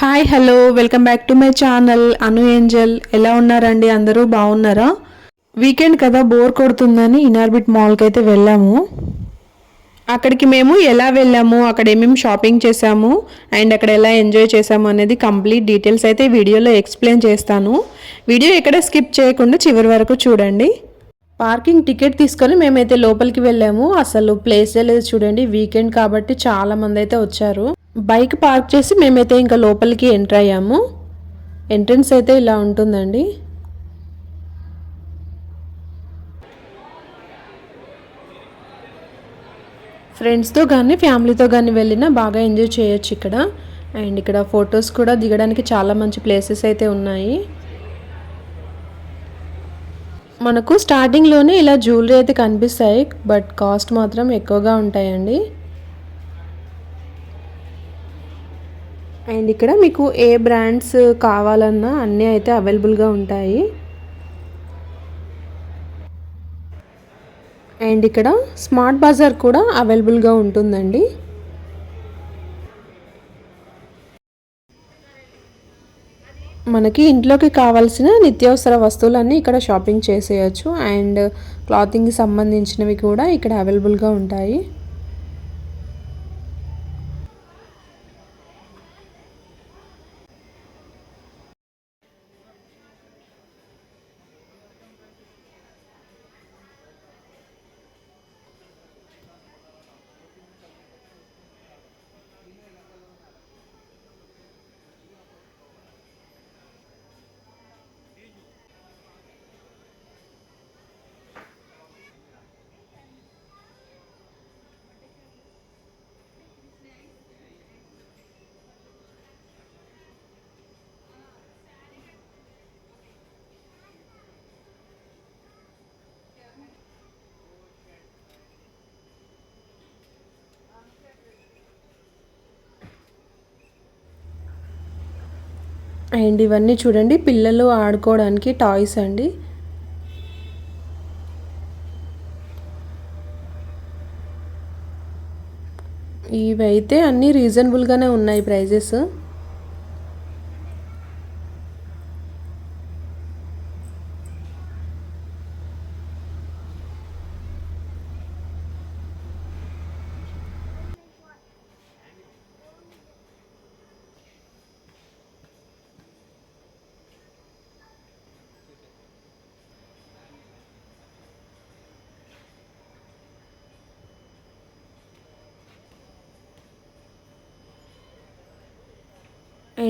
Hi hello welcome back to my channel Anu Angel ఎలా ఉన్నారండి అందరూ బాగున్నారా వీకెండ్ కదా బోర్ కొడుతుందని ఇనార్బిట్ మాల్కి అయితే వెళ్ళాము అక్కడికి మేము ఎలా వెళ్ళాము అక్కడ ఏమేమి షాపింగ్ చేసాము అండ్ అక్కడ ఎలా ఎంజాయ్ చేసాము అనేది కంప్లీట్ డీటెయిల్స్ అయితే వీడియోలో ఎక్స్ప్లెయిన్ చేస్తాను వీడియో ఎక్కడ స్కిప్ చేయకుండా చివరి వరకు చూడండి పార్కింగ్ టికెట్ తీసుకొని మేమైతే లోపలికి వెళ్ళాము అసలు ప్లేసే లేదు చూడండి. వీకెండ్ కాబట్టి చాలా మంది అయితే వచ్చారు. బైక్ పార్క్ చేసి మేమైతే ఇంకా లోపలికి ఎంటర్ అయ్యాము. ఎంట్రన్స్ అయితే ఇలా ఉంటుందండి. ఫ్రెండ్స్తో కానీ ఫ్యామిలీతో కానీ వెళ్ళినా బాగా ఎంజాయ్ చేయొచ్చు ఇక్కడ. అండ్ ఇక్కడ ఫొటోస్ కూడా దిగడానికి చాలా మంచి ప్లేసెస్ అయితే ఉన్నాయి. మనకు స్టార్టింగ్లోనే ఇలా జ్యువెలరీ అయితే కనిపిస్తాయి బట్ కాస్ట్ మాత్రం ఎక్కువగా ఉంటాయండి. అండ్ ఇక్కడ మీకు ఏ బ్రాండ్స్ కావాలన్నా అన్నీ అయితే అవైలబుల్గా ఉంటాయి. అండ్ ఇక్కడ స్మార్ట్ బజార్ కూడా అవైలబుల్గా ఉంటుందండి. మనకి ఇంట్లోకి కావాల్సిన నిత్యావసర వస్తువులన్నీ ఇక్కడ షాపింగ్ చేసేయచ్చు. అండ్ క్లాతింగ్కి సంబంధించినవి కూడా ఇక్కడ అవైలబుల్గా ఉంటాయి. అండ్ ఇవన్నీ చూడండి పిల్లలు ఆడుకోవడానికి టాయ్స్ అండి. ఇవైతే అన్నీ రీజనబుల్గానే ఉన్నాయి ప్రైజెస్.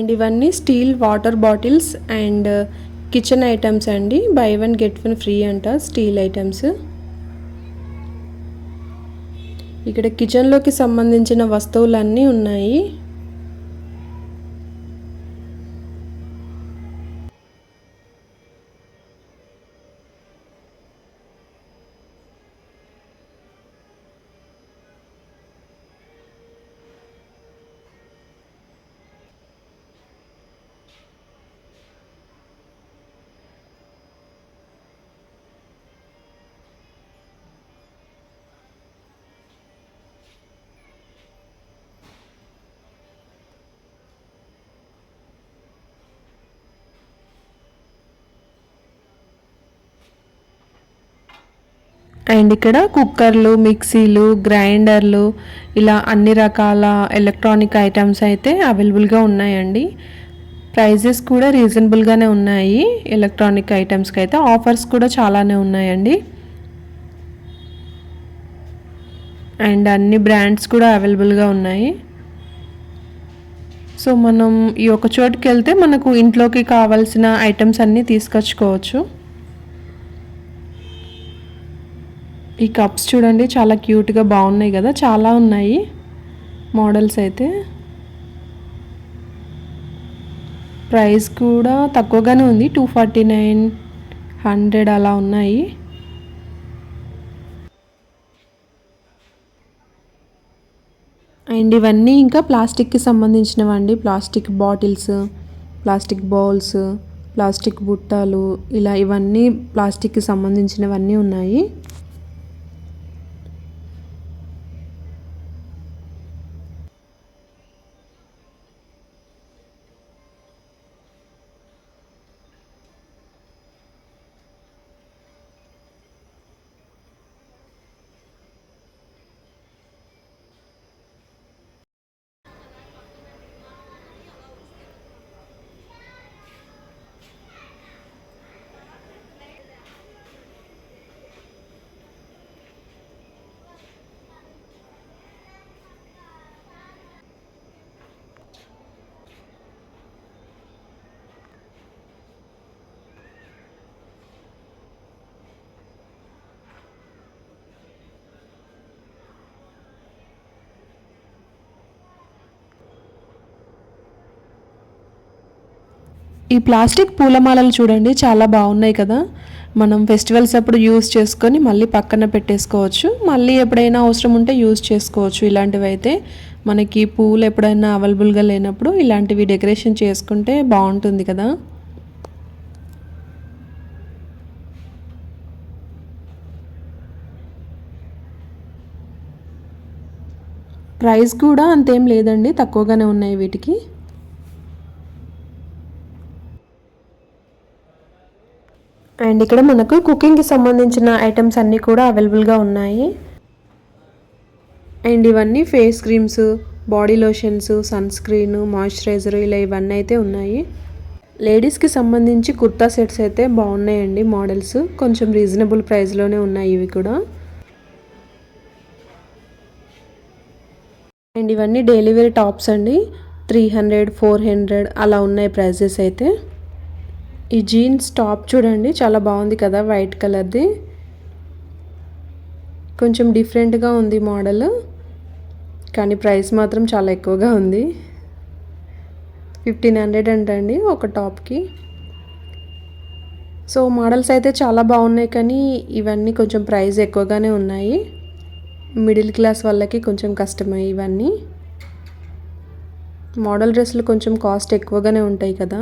అండ్ ఇవన్నీ steel water bottles and kitchen items అండి. Buy one get one free అంట స్టీల్ ఐటమ్స్. ఇక్కడ కిచెన్లోకి సంబంధించిన వస్తువులన్నీ ఉన్నాయి. అండ్ ఇక్కడ కుక్కర్లు మిక్సీలు గ్రైండర్లు ఇలా అన్ని రకాల ఎలక్ట్రానిక్ ఐటమ్స్ అయితే అవైలబుల్గా ఉన్నాయండి. ప్రైజెస్ కూడా రీజనబుల్గానే ఉన్నాయి. ఎలక్ట్రానిక్ ఐటమ్స్కి అయితే ఆఫర్స్ కూడా చాలానే ఉన్నాయండి. అండ్ అన్ని బ్రాండ్స్ కూడా అవైలబుల్గా ఉన్నాయి. సో మనం ఈ ఒక చోటుకి వెళ్తే మనకు ఇంట్లోకి కావాల్సిన ఐటమ్స్ అన్నీ తీసుకొచ్చుకోవచ్చు. ఈ కప్స్ చూడండి చాలా క్యూట్గా బాగున్నాయి కదా చాలా ఉన్నాయి. మోడల్స్ అయితే. ప్రైస్ కూడా తక్కువగానే ఉంది టూ ఫార్టీ నైన్ హండ్రెడ్ అలా ఉన్నాయి. అండ్ ఇవన్నీ ఇంకా ప్లాస్టిక్కి సంబంధించినవండి. Plastic bottles plastic bowls plastic బుట్టలు ఇలా ఇవన్నీ ప్లాస్టిక్కి సంబంధించినవన్నీ ఉన్నాయి. ఈ ప్లాస్టిక్ పూలమాలలు చూడండి చాలా బాగున్నాయి కదా. మనం ఫెస్టివల్స్ అప్పుడు యూస్ చేసుకొని మళ్ళీ పక్కన పెట్టేసుకోవచ్చు. మళ్ళీ ఎప్పుడైనా అవసరం ఉంటే యూస్ చేసుకోవచ్చు. ఇలాంటివి అయితే మనకి పూలు ఎప్పుడైనా అవైలబుల్గా లేనప్పుడు ఇలాంటివి డెకరేషన్ చేసుకుంటే బాగుంటుంది కదా. ప్రైస్ కూడా అంతేం లేదండి తక్కువగానే ఉన్నాయి వీటికి. అండ్ ఇక్కడ మనకు కుకింగ్కి సంబంధించిన ఐటమ్స్ అన్నీ కూడా అవైలబుల్గా ఉన్నాయి. అండ్ ఇవన్నీ face creams body lotions sunscreen moisturiser ఇలా ఇవన్నీ అయితే ఉన్నాయి. లేడీస్కి సంబంధించి కుర్తా సెట్స్ అయితే బాగున్నాయండి మోడల్స్. కొంచెం రీజనబుల్ ప్రైస్లోనే ఉన్నాయి ఇవి కూడా. అండ్ ఇవన్నీ డైలీ వేర్ టాప్స్ అండి. త్రీ హండ్రెడ్ ఫోర్ హండ్రెడ్ అలా ఉన్నాయి ప్రైజెస్ అయితే. ఈ జీన్స్ టాప్ చూడండి చాలా బాగుంది కదా వైట్ కలర్ది. కొంచెం డిఫరెంట్గా ఉంది మోడల్ కానీ ప్రైస్ మాత్రం చాలా ఎక్కువగా ఉంది. ఫిఫ్టీన్ హండ్రెడ్ అంటండి ఒక టాప్కి. సో మోడల్స్ అయితే చాలా బాగున్నాయి కానీ ఇవన్నీ కొంచెం ప్రైస్ ఎక్కువగానే ఉన్నాయి. మిడిల్ క్లాస్ వాళ్ళకి కొంచెం కష్టమే ఇవన్నీ. మోడల్ డ్రెస్సులు కొంచెం కాస్ట్ ఎక్కువగానే ఉంటాయి కదా.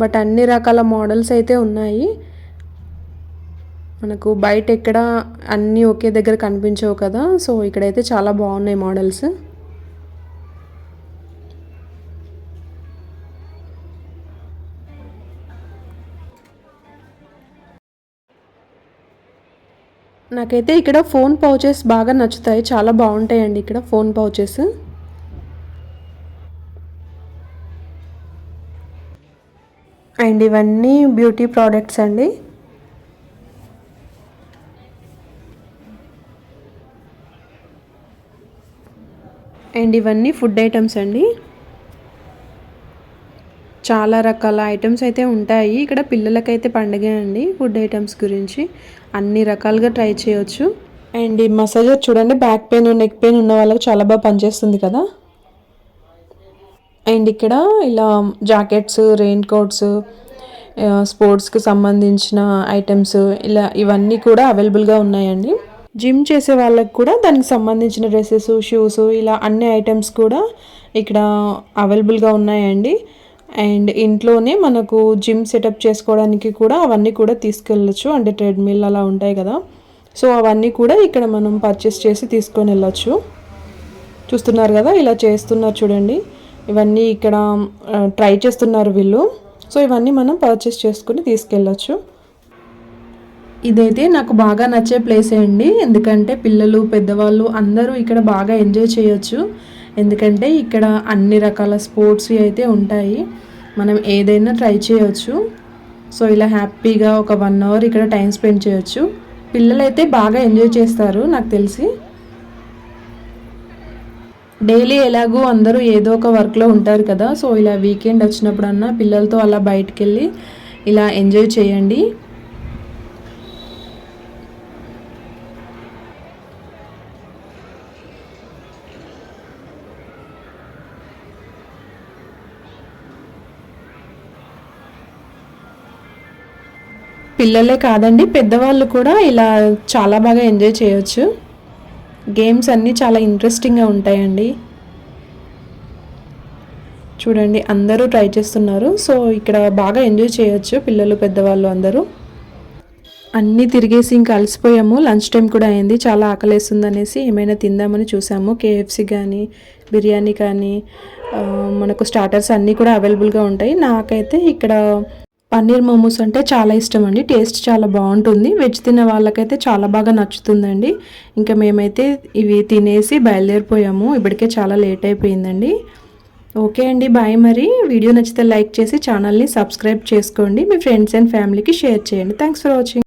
బట్ అన్ని రకాల మోడల్స్ అయితే ఉన్నాయి. మనకు బయట ఎక్కడ అన్నీ ఒకే దగ్గర కనిపించవు కదా. సో ఇక్కడైతే చాలా బాగున్నాయి మోడల్స్. నాకైతే ఇక్కడ ఫోన్ పౌచెస్ బాగా నచ్చుతాయి. చాలా బాగుంటాయండి ఇక్కడ ఫోన్ పౌచెస్. అండ్ ఇవన్నీ బ్యూటీ ప్రోడక్ట్స్ అండి. అండ్ ఇవన్నీ ఫుడ్ ఐటమ్స్ అండి. చాలా రకాల ఐటమ్స్ అయితే ఉంటాయి. ఇక్కడ పిల్లలకైతే పండగే అండి ఫుడ్ ఐటమ్స్ గురించి. అన్ని రకాలుగా ట్రై చేయొచ్చు. అండ్ ఈ మసాజర్ చూడండి బ్యాక్ పెయిన్ నెక్ పెయిన్ ఉన్న వాళ్ళకి చాలా బాగా పనిచేస్తుంది కదా. అండ్ ఇక్కడ ఇలా జాకెట్స్ రెయిన్ కోట్స్ స్పోర్ట్స్కి సంబంధించిన ఐటమ్స్ ఇలా ఇవన్నీ కూడా అవైలబుల్గా ఉన్నాయండి. జిమ్ చేసే వాళ్ళకి కూడా దానికి సంబంధించిన డ్రెస్సెస్ షూస్ ఇలా అన్ని ఐటమ్స్ కూడా ఇక్కడ అవైలబుల్గా ఉన్నాయండి. అండ్ ఇంట్లోనే మనకు జిమ్ సెటప్ చేసుకోవడానికి కూడా అవన్నీ కూడా తీసుకెళ్ళచ్చు. అంటే ట్రెడ్మిల్ అలా ఉంటాయి కదా. సో అవన్నీ కూడా ఇక్కడ మనం పర్చేస్ చేసి తీసుకొని వెళ్ళచ్చు. చూస్తున్నారు కదా ఇలా చేస్తున్నారు చూడండి. ఇవన్నీ ఇక్కడ ట్రై చేస్తున్నారు వీళ్ళు. సో ఇవన్నీ మనం పర్చేస్ చేసుకుని తీసుకెళ్ళచ్చు. ఇదైతే నాకు బాగా నచ్చే ప్లేస్ అండి. ఎందుకంటే పిల్లలు పెద్దవాళ్ళు అందరూ ఇక్కడ బాగా ఎంజాయ్ చేయొచ్చు. ఎందుకంటే ఇక్కడ అన్ని రకాల స్పోర్ట్స్ అయితే ఉంటాయి. మనం ఏదైనా ట్రై చేయొచ్చు. సో ఇలా హ్యాపీగా ఒక వన్ అవర్ ఇక్కడ టైం స్పెండ్ చేయొచ్చు. పిల్లలైతే బాగా ఎంజాయ్ చేస్తారు నాకు తెలిసి. డైలీ ఎలాగో అందరూ ఏదో ఒక వర్క్లో ఉంటారు కదా సో ఇలా వీకెండ్ వచ్చినప్పుడన్నా పిల్లలతో అలా బయటికి వెళ్ళి ఇలా ఎంజాయ్ చేయండి. పిల్లలే కాదండి పెద్దవాళ్ళు కూడా ఇలా చాలా బాగా ఎంజాయ్ చేయొచ్చు. గేమ్స్ అన్నీ చాలా ఇంట్రెస్టింగ్గా ఉంటాయండి. చూడండి అందరూ ట్రై చేస్తున్నారు. సో ఇక్కడ బాగా ఎంజాయ్ చేయొచ్చు పిల్లలు పెద్దవాళ్ళు అందరూ. అన్నీ తిరిగేసి ఇంకా అలసిపోయాము. లంచ్ టైం కూడా అయింది. చాలా ఆకలేస్తుంది అనేసి ఏమైనా తిందామని చూసాము. కేఎఫ్సి కానీ బిర్యానీ కానీ మనకు స్టార్టర్స్ అన్నీ కూడా అవైలబుల్గా ఉంటాయి. నాకైతే ఇక్కడ పన్నీర్ మోమోస్ అంటే చాలా ఇష్టం అండి టేస్ట్ చాలా బాగుంటుంది. వెజ్ తినే వాళ్ళకైతే చాలా బాగా నచ్చుతుందండి. ఇంకా మేమైతే ఇవి తినేసి బయలుదేరిపోయాము. ఇప్పటికే చాలా లేట్ అయిపోయిందండి. ఓకే అండి. బాయ్ మరి. వీడియో నచ్చితే లైక్ చేసి ఛానల్ని సబ్స్క్రైబ్ చేసుకోండి. మీ ఫ్రెండ్స్ అండ్ ఫ్యామిలీకి షేర్ చేయండి. Thanks for watching.